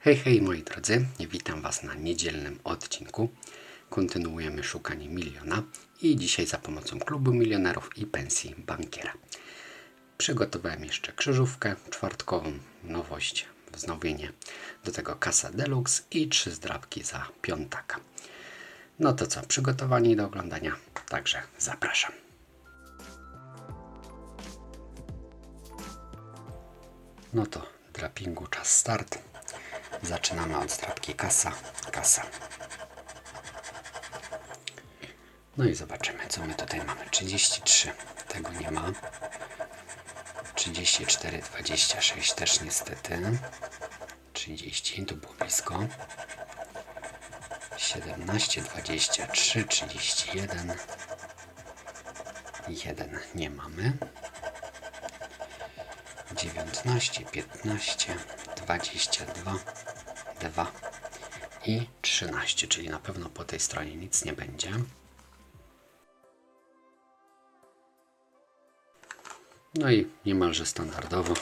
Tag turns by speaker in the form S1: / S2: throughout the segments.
S1: Hej, hej moi drodzy, witam Was na niedzielnym odcinku. Kontynuujemy szukanie miliona i dzisiaj za pomocą klubu milionerów i pensji bankiera. Przygotowałem jeszcze krzyżówkę czwartkową, nowość, wznowienie, do tego kasa deluxe i trzy zdrabki za piątaka. No to co, przygotowani do oglądania, także zapraszam. No to drapingu czas start. Zaczynamy od zdrabki kasa, kasa. No i zobaczymy, co my tutaj mamy. 33, tego nie ma. 34, 26 też niestety. 30, tu było blisko. 17, 23, 31. 1 nie mamy. 19, 15, 22, 2 i 13, czyli na pewno po tej stronie nic nie będzie. No i niemalże standardowo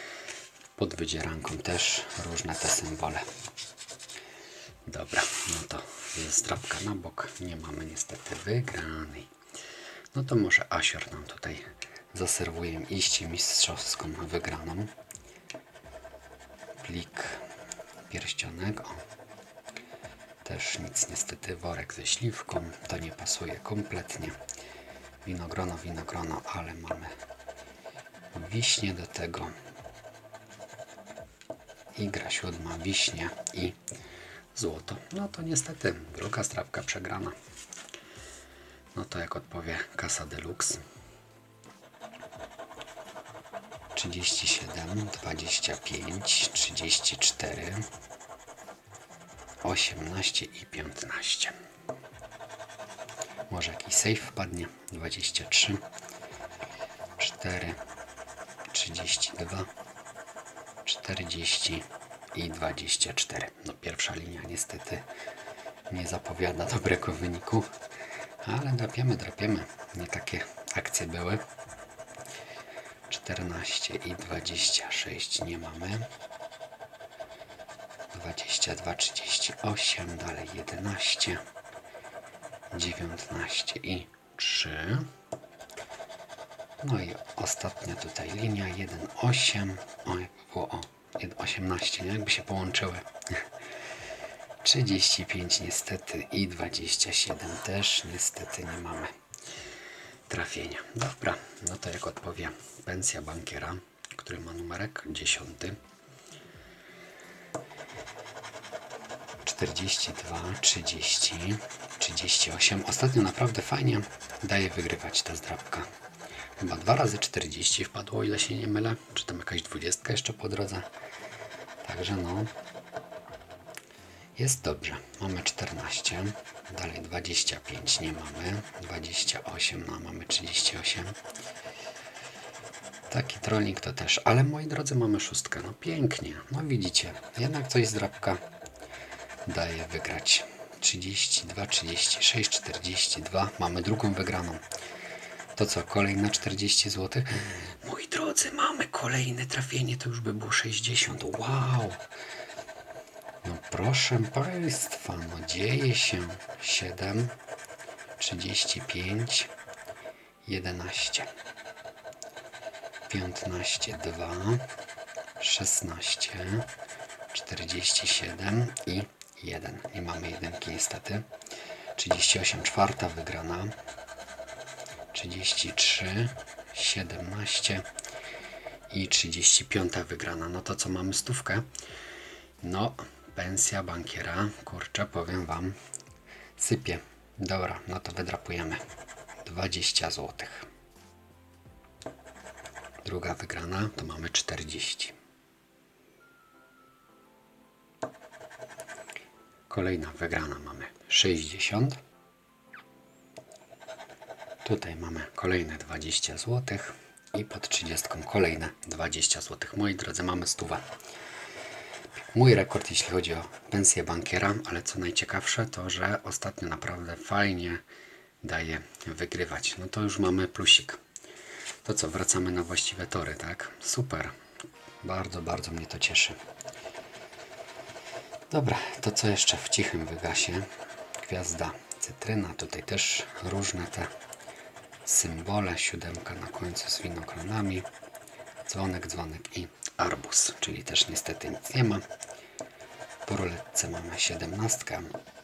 S1: pod wydzieranką też różne te symbole. Dobra, no to jest drapka na bok. Nie mamy niestety wygranej. No to może Asior nam tutaj zaserwuje iście mistrzowską wygraną. Plik pierścionek. O. Też nic niestety. Worek ze śliwką. To nie pasuje kompletnie. Winogrono, winogrono, ale mamy wiśnie do tego. Igra siódma, wiśnie i złoto. No to niestety druga strawka przegrana. No to jak odpowie kasa deluxe. 37, 25, 34, 18 i 15. Może jakiś safe wpadnie. 23, 4, 32, 40 i 24. No pierwsza linia niestety nie zapowiada dobrego wyniku, ale drapiemy, drapiemy. Nie takie akcje były. 14 i 26 nie mamy. 22, 38, dalej 11, 19 i 3. No i ostatnia tutaj linia 1, 8. Oj, było o 1, 18, nie? Jakby się połączyły. 35 niestety i 27 też niestety nie mamy trafienia. Dobra, no to jak odpowie pensja bankiera, który ma numerek 10. 42, 30, 38. Ostatnio naprawdę fajnie daje wygrywać ta zdrabka. Chyba dwa razy 40 wpadło, ile się nie mylę. Czy tam jakaś 20 jeszcze po drodze. Także no, jest dobrze. Mamy 14. Dalej 25 nie mamy. 28, no mamy 38. Taki trolling to też. Ale moi drodzy, mamy szóstkę. No pięknie. No widzicie. Jednak coś z daje wygrać. 32, 36, 42. Mamy drugą wygraną. To co, kolejna 40 zł? Moi drodzy, mamy kolejne trafienie. To już by było 60. Wow! No proszę Państwa, no dzieje się 7, 35, 11, 15, 2, 16, 47 i 1. Nie mamy jedynki niestety. 38, czwarta wygrana. 33, 17 i 35 wygrana. No to co mamy stówkę? No, pensja bankiera, kurczę, powiem Wam, sypie. Dobra, no to wydrapujemy. 20 zł. Druga wygrana to mamy 40. Kolejna wygrana mamy 60. Tutaj mamy kolejne 20 zł i pod 30 kolejne 20 zł. Moi drodzy, mamy stówę. Mój rekord, jeśli chodzi o pensję bankiera, ale co najciekawsze, to że ostatnio naprawdę fajnie daje wygrywać. No to już mamy plusik. To co, wracamy na właściwe tory, tak? Super. Bardzo, bardzo mnie to cieszy. Dobra, to co jeszcze w cichym wygasie? Gwiazda cytryna, tutaj też różne te symbole, siódemka na końcu z winogronami, dzwonek, dzwonek i arbuz, czyli też niestety nic nie ma. Po ruletce mamy 17,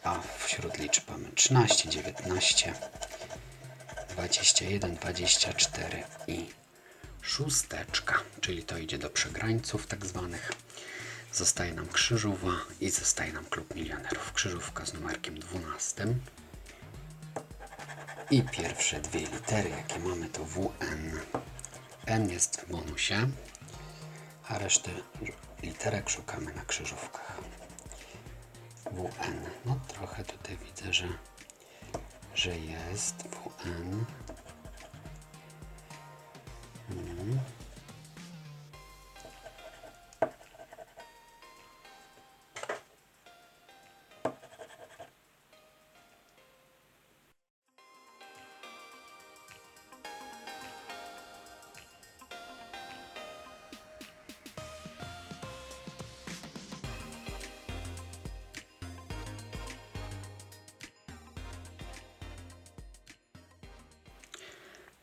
S1: a wśród liczb mamy 13, 19, 21, 24 i szósteczka, czyli to idzie do przegrańców tak zwanych. Zostaje nam krzyżowa i zostaje nam klub milionerów. Krzyżówka z numerkiem 12. I pierwsze dwie litery, jakie mamy, to WN. N jest w bonusie, a resztę literek szukamy na krzyżówkach. WN. No trochę tutaj widzę, że, że jest WN.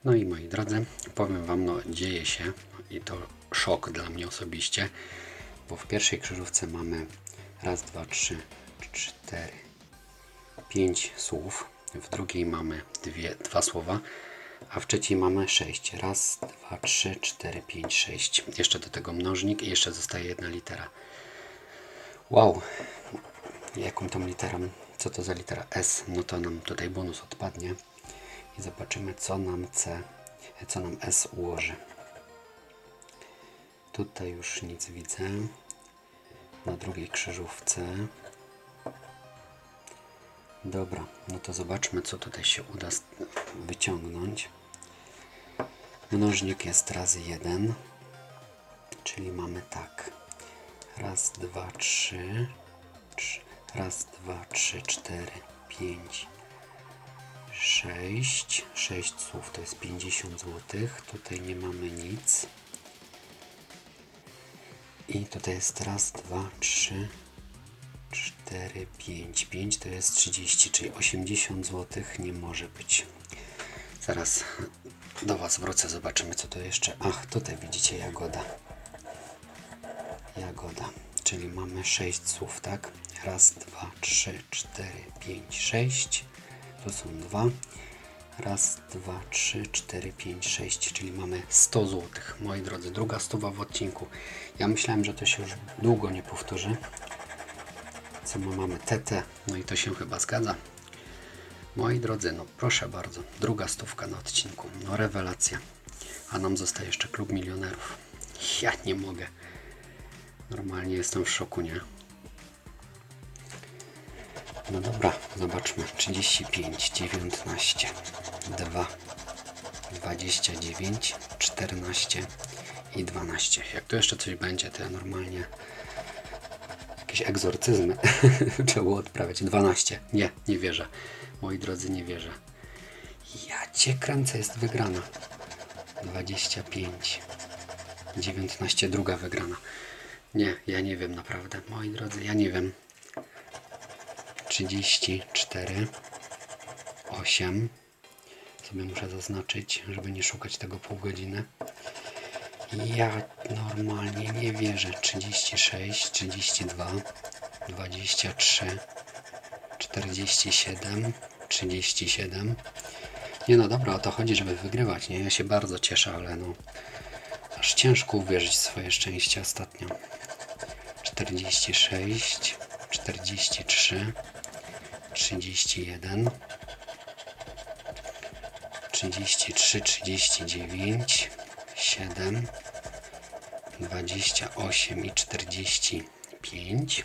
S1: No i moi drodzy, powiem Wam, no dzieje się i to szok dla mnie osobiście, bo w pierwszej krzyżówce mamy raz, dwa, trzy, cztery, pięć słów, w drugiej mamy dwie, dwa słowa, a w trzeciej mamy sześć. Raz, dwa, trzy, cztery, pięć, sześć. Jeszcze do tego mnożnik i jeszcze zostaje jedna litera. Wow, jaką tą literą, co to za litera S, no to nam tutaj bonus odpadnie i zobaczymy co nam C, co nam S ułoży. Tutaj już nic widzę. Na drugiej krzyżówce. Dobra, no to zobaczmy co tutaj się uda wyciągnąć. Mnożnik jest razy jeden, czyli mamy tak. Raz, dwa, trzy, trz- raz, dwa, trzy, cztery, pięć, 6, 6 słów to jest 50 zł. Tutaj nie mamy nic. I tutaj jest raz, dwa, trzy, cztery, pięć. 5 to jest 30, czyli 80 zł nie może być. Zaraz do Was wrócę, zobaczymy co to jeszcze. Ach, tutaj widzicie jagoda. Jagoda, czyli mamy 6 słów, tak? Raz, dwa, trzy, cztery, pięć, sześć. Tu są dwa. Raz, dwa, trzy, cztery, pięć, sześć, czyli mamy 100 zł. Moi drodzy, druga stuwa w odcinku. Ja myślałem, że to się już długo nie powtórzy. Co my mamy? TT. No i to się chyba zgadza. Moi drodzy, no proszę bardzo, druga stówka na odcinku. No rewelacja. A nam zostaje jeszcze klub milionerów. Ja nie mogę. Normalnie jestem w szoku, nie? No dobra, zobaczmy. 35, 19, 2, 29, 14 i 12. Jak tu jeszcze coś będzie, to ja normalnie jakieś egzorcyzmy trzeba odprawiać. 12. Nie, nie wierzę. Moi drodzy, nie wierzę. Ja cię kręcę, jest wygrana. 25. 19, druga wygrana. Nie, ja nie wiem naprawdę. Moi drodzy, ja nie wiem. 34, 8. Sobie muszę zaznaczyć, żeby nie szukać tego pół godziny. Ja normalnie nie wierzę. 36, 32, 23, 47, 37. Nie no dobra, o to chodzi, żeby wygrywać, nie? Ja się bardzo cieszę, ale no aż ciężko uwierzyć w swoje szczęście ostatnio. 46, 43, 31, 33, 39, 7, 28 i 45.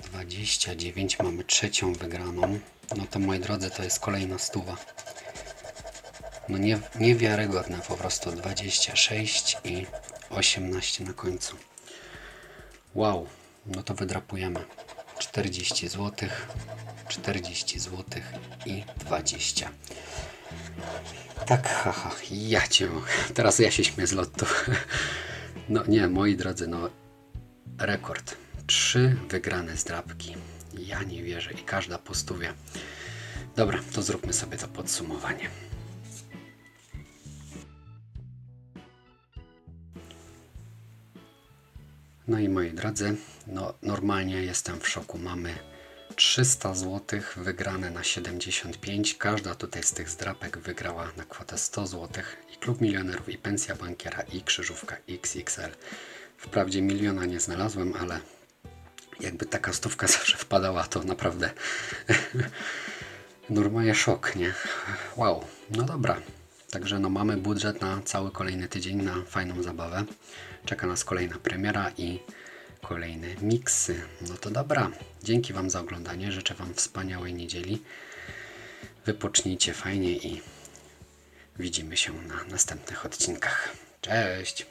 S1: 29 mamy trzecią wygraną. No to moi drodzy, to jest kolejna stuwa. No nie, niewiarygodne po prostu. 26 i 18 na końcu. Wow, no to wydrapujemy. 40 zł, 40 zł i 20. Tak, haha, ja cię mogę. Teraz ja się śmieję z lotu. No nie, moi drodzy, no rekord. trzy wygrane zdrabki. Ja nie wierzę i każda po stówie. Dobra, to zróbmy sobie to podsumowanie. No i moi drodzy, no normalnie jestem w szoku. Mamy 300 zł wygrane na 75. Każda tutaj z tych zdrapek wygrała na kwotę 100 zł. I Klub Milionerów, i Pensja Bankiera, i Krzyżówka XXL. Wprawdzie miliona nie znalazłem, ale jakby taka stówka zawsze wpadała, to naprawdę normalnie szok, nie? Wow, no dobra. Także no mamy budżet na cały kolejny tydzień, na fajną zabawę. Czeka nas kolejna premiera i kolejne miksy. No to dobra. Dzięki Wam za oglądanie. Życzę Wam wspaniałej niedzieli. Wypocznijcie fajnie i widzimy się na następnych odcinkach. Cześć!